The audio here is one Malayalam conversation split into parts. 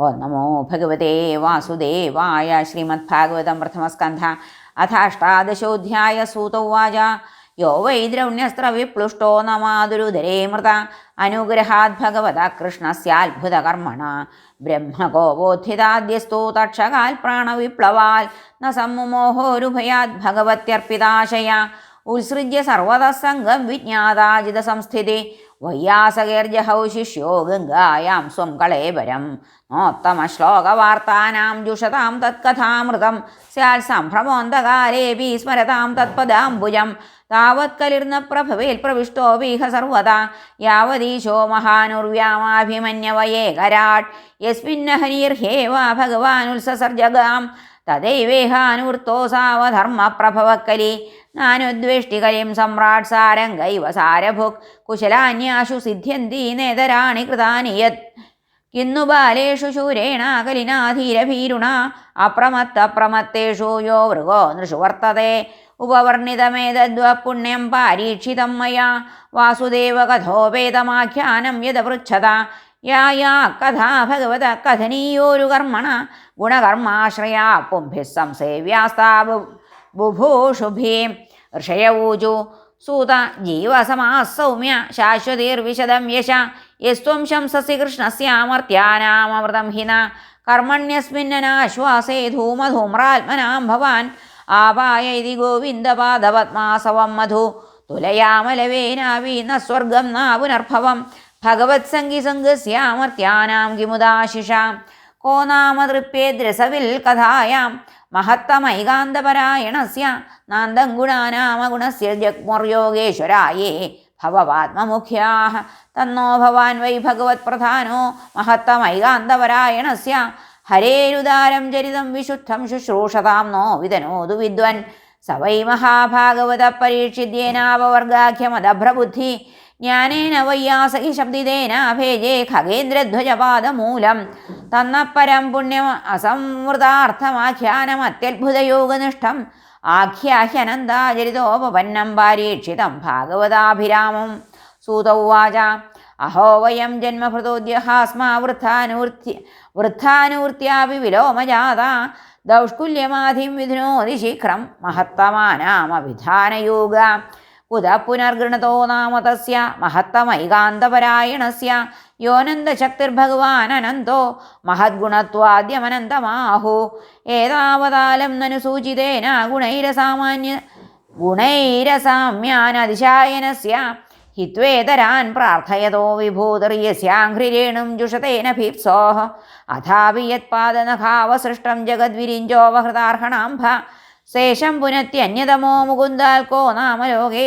ഓ നമോ ഭഗവതേ വാസുദേവായ ശ്രീമദ്ഭാഗവതം പ്രഥമസ്കന്ധ അഥാഷ്ടാദശോധ്യായ സൂതൗവാച. യോ വൈ ദ്രൗണ്യസ്ത്രവിപ്ലുഷ്ടോ നമാതുരുദരേ മൃത. അനുഗ്രഹാത് ഭഗവത കൃഷ്ണസ്യാത്ഭുതകർമ്മണ. ബ്രഹ്മകോപോദ്ധിതാദ്യസ്തു തക്ഷകാൽ പ്രാണവിപ്ലവാൽ. ന സമ്മുമോഹോരുഭയാത് ഭഗവത്യർപ്പിതാശയ. ഉത്സൃജ്യ സർവതസംഗം വിജ്ഞാതാജിത സംസ്ഥിതി. വയ്യാസകേർജഹൗ ശിഷ്യോ ഗംഗായാം സ്വം കളേബരം. നോത്തമശ്ലോകവാർത്താനാം ജുഷതാം തത്കഥാമൃതം. സ്യാൽ സംഭ്രമോന്ധകാരേപി സ്മരതാം തത്പദാംബുജം. താവത്കലിർന്ന പ്രഭവേൽ പ്രവിഷ്ടോ വീഹ സർവദാ. യാവതീശോ മഹാനുർവ്യാമാഭിമന്യവയേകരാട്. യസ്മിന്നഹനീർഹേവ ഭഗവാനുത്സസർജഗാം തദൈവേഹാനുവൃത്തോ സാവധർമ്മപ്രഭവക്കലി നാനുദ്വേഷ്ടികലിം സമ്രാട് സാരംഗൈവ സാരഭുക് കുശലാന്യാശു സിദ്ധ്യന്തി നേതരാണി കൃതാനി യത് കിന്നു ബാലേഷു ശൂരേണാകലിനാധീരഭീരുണ അപ്രമത്ത അപ്രമത്തപ്രമത്തേഷു യോ മൃഗോ നൃഷു വർത്തത്തെ ഉപവർണിതമേതദ്വ പുണ്യം പാരീക്ഷിതം മയാ. വാസുദേവ കഥോപേതമാഖ്യാനം യാ കഥാ ഭഗവത കഥനീയോരു കർമ്മണ ഗുണകർമാശ്രയാ പുംഭി സംസേവ്യാസ്താ ബുഭൂഷുഭീം ഋഷയവൂചു സൂത ജീവസമാസൗമ്യ ശാശ്വതീർവിശദം യശ യസ്ത്വം ശംസസി കൃഷ്ണസ്യാമർത്യാനാമൃതം ഹിന കർമ്മണ്യസ്മിന്നനാശ്വാസേ ധൂമധൂമ്രാത്മനാം ഭവാൻ ആപായ ഇതി ഗോവിന്ദപാദപത്മാസവം മധു തുലയാമലവേനാവീ ന സ്വർഗം ന പുനർഭവം ഭഗവത്സംഗിസംഗസ്യാമർത്യാനാം കിമുദാശിഷാം കോ നാമ തൃപ്യേദ്രസവിൽ കഥായാം. മഹത്തമൈകാന്തപരായണസ്യ. നാന്തം ഗുണാനാമഗുണസ്യ ജഗ്മുർയോഗേശ്വരായേ ഭവവാത്മമുഖ്യാः തന്നോ ഭവാൻ വൈ ഭഗവത് പ്രധാനോ. മഹത്തമൈകാന്തപരായണസ്യ. ഹരേരുദാരം ചരിതം വിശുദ്ധം ശുശ്രൂഷതാം നോ വിതനോതു വിദ്വൻ. സ വൈ മഹാഭാഗവത പരീക്ഷിദ്യേനാപവർഗാഖ്യമദഭ്രബുദ്ധി ജ്ഞാനേന വയ്യാസഹി ശബ്ദിതേന അഭേജേ ഖഗേന്ദ്രധ്വജപാദമൂലം. തന്നപ്പരം പുണ്യം അസംവൃതാർത്ഥമാഖ്യാനം അത്യത്ഭുതയോഗനിഷ്ഠം. ആഖ്യാഹ്യനന്ദാചരിതോപപന്നം പാരീക്ഷിതം ഭാഗവതാഭിരാമം. സൂതൗവാച അഹോ വയം ജന്മഭൃതോദ്യഹാസ്മാ വൃദ്ധാനൂർത്തി വൃദ്ധാനൂർത്യാപി വിലോമജാത ദൗഷ്കുല്യമാധിം വിധുനോതി ശീഘ്രം മഹത്തമാനാമവിധാനയോഗ. കുത പുനർഗൃണതോ നാമ തസ്യ മഹത്തമൈകാന്തപരായണസ്യ. യോനന്ദശക്തിർഭഗവാൻ അനന്തോ മഹദ്ഗുണത്വാദ്യമനന്തമാഹു. ഏതാവതാലം നനു സൂചിതേന ഗുണൈരസാമാന്യ ഗുണൈരസാമ്യാനതിശായനസ്യ. ഹിത്വേതരാൻ പ്രാർത്ഥയതോ വിഭൂതറിയസ്യാഘ്രിരേണും ജുഷതേന ഭീപ്സോഹ. അഥാപി യത്പാദനഖാവസൃഷ്ടം ജഗദ്വിരിഞ്ചോപഹൃതാർഹണാംഭ ശേഷം പുനത്യന്യതമോ മുകുന്ദാൽക്കോ നാമലോകേ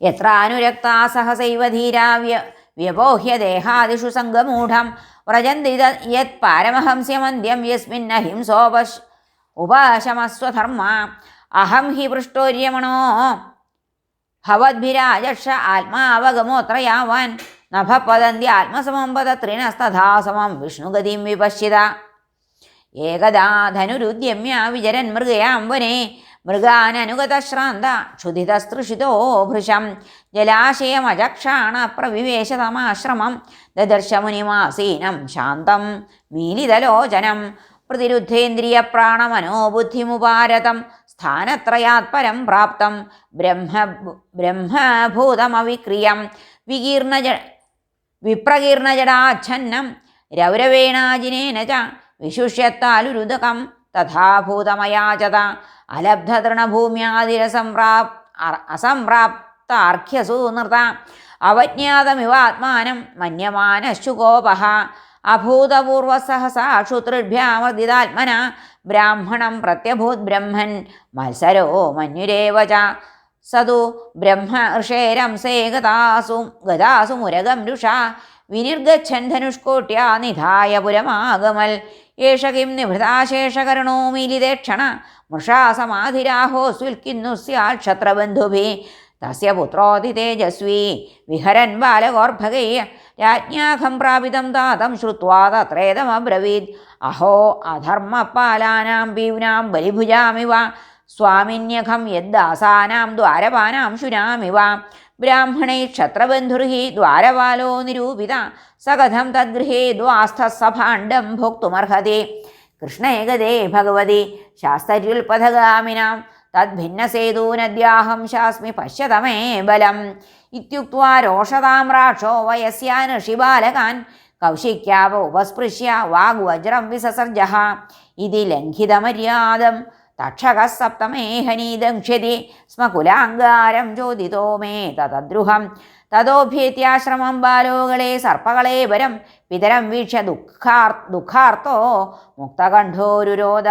എത്ര അനുരക്താ സഹസൈവ ധീരാവ്യ വ്യപോഹ്യ ദേഹാദിഷു സംഗമൂഢം. വ്രജന്തി യത് പാരമഹംസ്യമന്ത്യം യസ്മിന്നഹിംസോപശ് ഉപാശമസ്വധർമ്മ. അഹം ഹി പൃഷ്ടോര്യമണോ ഭവദ്ഭിരാജക്ഷ ആത്മാവഗമോത്ര യാവാൻ നഭപദന്തി ആത്മസമം പദത്രിണസ്തഥാ സമം വിഷ്ണുഗതിം വിപശ്യത. ഏകദാ ധനുരുദ്യമ്യ വിചരൻ മൃഗയാം വനെ. മൃഗാനനുഗതശ്രാന്ത ക്ഷുതിതസ്തൃഷിതോ ഭൃശം. ജലാശയമജക്ഷാണ പ്രവിവേശതമാശ്രമം. ദദർശമുനിമാസീനം ശാന്തം മീലിതലോചനം പ്രതിരുദ്ധേന്ദ്രിയപ്രാണമനോബുദ്ധിമുപാരതം. പ്രാണമനോബുദ്ധിമുപാരതം സ്ഥാനത്രയാത്പരം പ്രാപ്തം. ബ്രഹ്മ ബ്രഹ്മഭൂതമവിക്രിയം. വികീർണജ വിപ്രകീർണജടാച്ഛന്നം. രൗരവേണാജിനേന ച വിശുഷ്യത്താലുരുദകം തഥാഭൂതമയാചത അലബ്ധതൃണഭൂമ്യാതിരസംപ്രാപ് അസംപ്രാപ്താർഘ്യസു നൃത അവജ്ഞാതമിവാത്മാനം മന്യമാനശുകോപഹ അഭൂതപൂർവസഹസാക്ഷുതൃഭ്യാമർദിതാത്മന ബ്രാഹ്മണം പ്രത്യഭൂത് ബ്രഹ്മൻ മത്സരോ മന്യുരേവ ച സതു ബ്രഹ്മ ഋഷേരംസേ ഗതാസു ഗതാസു രുഷാ വിനിർഗച്ഛൻ ധനുഷ്കോട്യാ നിധായ പുരമാഗമൽ ഏഷ കിം നിഭൃതാശേഷകരണോ മീലിതേക്ഷണ. മൃഷാ സമാധിരാഹോസ്വിൽക്കിന്നു സ്യാൽ ക്ഷത്രബന്ധുഭി തസ്യ പുത്രോതി തേജസ്വി. വിഹരൻ ബാലകോർഭകൈ രാജ്ഞാഖം പ്രാപിതം താതം ശ്രുവാ തത്രേതമബ്രവീത്. അഹോ അധർമ്മപാലാനാം പീവ്നാം ബലിഭുജാമിവ. സ്വാമിന്യഖം യദ്ദാസാനാം ദ്വാരപാനാം ശുനാമിവ. ബ്രാഹ്മണൈ ക്ഷത്രബന്ധുർഹി ദ്വാരപാലോ നിരൂപിത സകഥം തദ്ഗൃഹേ ദ്വാസ്ഥസഭാണ്ഡം ഭോക്തുമർഹതി. കൃഷ്ണേകദേ ഭഗവതി ശാസ്തര്യുൽപഥഗാമിനാം തദ്ഭിന്നസേതൂനദ്യാഹം ശാസ്മി പശ്യതമേ ബലം. ഇത്യുക്വാ രോഷതാം രാക്ഷോ വയസ്യാനഷിബാലകാൻ കൗശിക്യാവ ഉപസ്പൃശ്യ വാഗ്വജ്രം വിസസർജ ഇതി ലംഘിതമര്യാദം തക്ഷക സപ്തമേഹനീദംക്ഷ്യതി സ്മ കുലാങ്കാരം ചോദിതോ മേ തദ്രുഹം തതോഭ്യേത്യാശ്രമം ബാലോകളെ സർപ്പകളെ വരം പിതരം വീക്ഷ്യ ദുഃഖാർ ദുഃഖാർത്തോ മുക്തകണ്ഠോരുരോധ.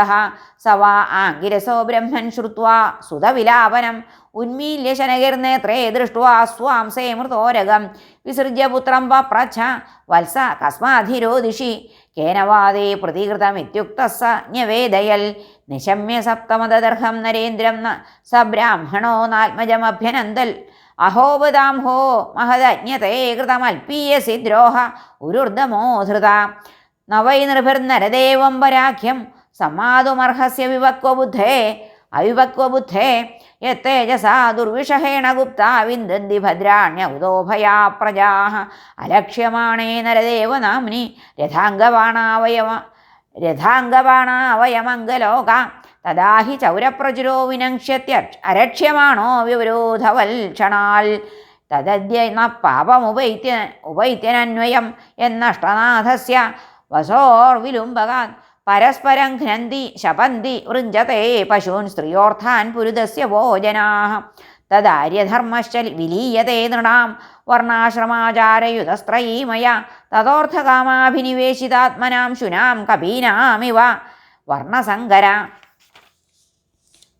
സവാ ആംഗിരസോ ബ്രഹ്മൻ ശ്രുവാ സുതവിലാപനം. ഉന്മീല്യ ശനകിർനേത്രേ ദൃഷ്ട്വാ സ്വാംസേ മൃതോരകം. വിസൃജ്യ പുത്രം വത്സ കസ്മാധിരോദിഷി കേനവാദേ പ്രതികൃതമിത്യുക്ത സ ന്യവേദയൽ നിശമ്യ സപ്തമതദർഹം നരേന്ദ്രം ന സ ബ്രാഹ്മണോ നാത്മജമഭ്യനന്ദൽ അഹോപദാം ഹോ മഹദജ്ഞതേ കൃതമൽപീയസി ദ്രോഹ ഉരുർദമോ ധൃത. നവൈ നിർഭിർനരദേവം പരാഖ്യം സമാതുമർഹസ്യ വിവക്വബുദ്ധേ. അവിവക്വബുദ്ധേ. യത്തേജസാ ദുർവിഷഹേണ ഗുപ്ത വിന്ദന്തി ഉദോഭയാ പ്രജാ അലക്ഷ്യമാണേ നരദേവ നാംനി രഥാംഗവാണാവയവ രഥാംഗവാണാവയമംഗലോക. തദാഹി ചൗരപ്രചുരോ വിനങ്ഷ്യത്യ അരക്ഷ്യമാണോ വിവരോധവൽക്ഷണാൽ. തദ്യ ന പാപമുപൈത്യ ഉപൈത്യനന്വയം എന്നഷ്ടനാഥസ്യ വസോർവിലുംബകാൻ പരസ്പരം ഘ്നന്തി ശപന്തി വൃഞ്ചത്തെ പശൂൻ സ്ത്രീയോർത്ഥാൻ പുരുതസ്യ ഭോജനാ തദാര്യധർമ്മശ്ച വിലീയതേ നൃണാം. വർണാശ്രമാചാരയുതസ്ത്രയീമയ തഥോർത്ഥകാമാഭിനിവേശിതാത്മനാം ശുനാം കപീനാമിവ. വർണസങ്കര.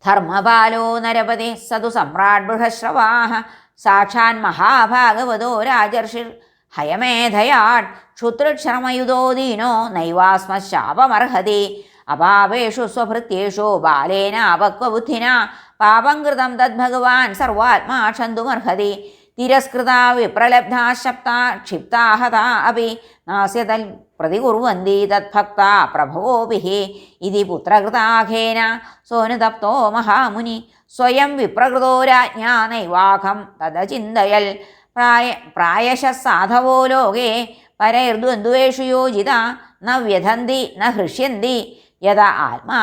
ധർമ്മപാലോ നരപതി സതു സമ്രാട് ബൃഹശ്രവാഹ. സാക്ഷാൻ മഹാഭാഗവതോ രാജർഷിർ ഹയമേധയാട് ക്ഷുതൃശ്രമയുതോ ദീനോ നൈവാസ്മശാപമർഹതി. അപാപേഷു സ്വഭൃത്യേഷു ബാലേന അപക്വബുദ്ധിന. പാപം കൃതം തദ്ഭഗവാൻ സർവാത്മാ ക്ഷന്തുമർഹതി. തിരസ്കൃത വിപ്രലബ്ധാ ശപ്ത ക്ഷിപ്താഹത അപി നാസ്യതൽ പ്രതികുർവന്തി തത്ഭക്ത പ്രഭവോപിഹി ഇതി പുത്രകൃതാഘേന സോനുതപ്തോ മഹാമുനി. സ്വയം വിപ്രകൃതോ രാജ്ഞാ നൈവാഖം തദചിന്തയൽ. പ്രായ പ്രായശ സാധവോ ലോകേ പരൈർദ്വന്ദ്വേഷുയോജിത ന വ്യഥന്തി ന ഹൃഷ്യന്തി യഥ ആത്മാ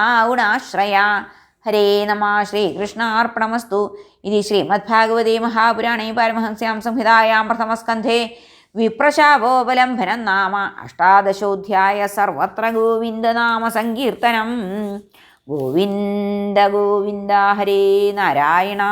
ഹരേ നമ ശ്രീകൃഷ്ണാർപ്പണമസ്തു. ഇത് ശ്രീമദ്ഭാഗവതേ മഹാപുരാണേ പാരമഹംസ്യാം സംഹിതായാം പ്രഥമസ്കന്ധേ. വിപ്രശാപോപലംഭനം നാമ അഷ്ടാദശോധ്യായ സർവത്ര ഗോവിന്ദനാമ സങ്കീർത്തനം. ഗോവിന്ദ ഗോവിന്ദ ഹരേ നാരായണ.